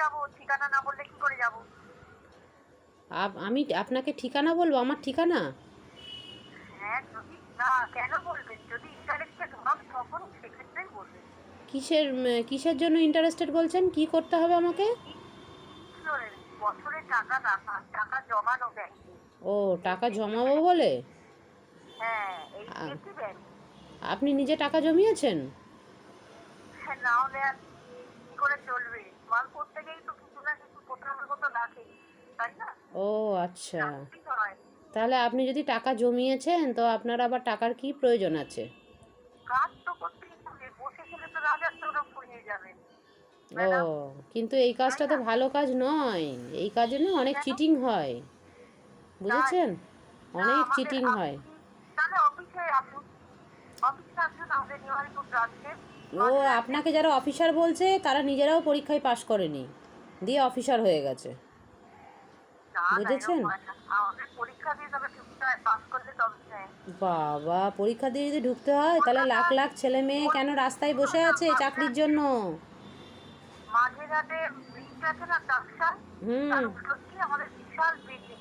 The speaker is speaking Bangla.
যাব ঠিকানা না বললে কি করে যাব? আপ- আমি আপনাকে ঠিকানা বলব? আমার ঠিকানা? হ্যাঁ যদি না কেন বলবেন? যদি ইন্টারেস্টেড হন তখন সেক্ষেত্রেই বলবেন। কিসের কিসের জন্য ইন্টারেস্টেড বলছেন? কি করতে হবে আমাকে? বছরে টাকা রাখা টাকা জমানো ব্যাংকে ও টাকা জমাবো বলে? হ্যাঁ এই ব্যাংক আপনি নিজে টাকা জমিয়েছেন? হ্যাঁ না হলে মাল তো কিছু না কিছু কোথাও না তাই না? ও আচ্ছা। তাহলে আপনি যদি টাকা জমিয়েছেন তো আপনার আবার টাকার কি প্রয়োজন আছে? কাজ তো করতেই হবে বসে গেলে তো রাজার ওরা ফুরিয়ে যাবে। ও কিন্তু এই কাজটা তো ভালো কাজ নয়। এই কাজে না অনেক চিটিং হয়। বুঝেছেন? অনেক চিটিং হয়। ও আপনাকে যারা অফিসার বলছে তারা নিজেরাও পরীক্ষায় পাশ করেনি। দিয়ে অফিসার হয়ে গেছে। বুঝেছেন? হয় বাবা পরীক্ষা দিয়ে যদি ঢুকতে হয় তাহলে লাখ লাখ ছেলে মেয়ে কেন রাস্তায় বসে আছে চাকরির জন্য? হুম। আমাদের বিশাল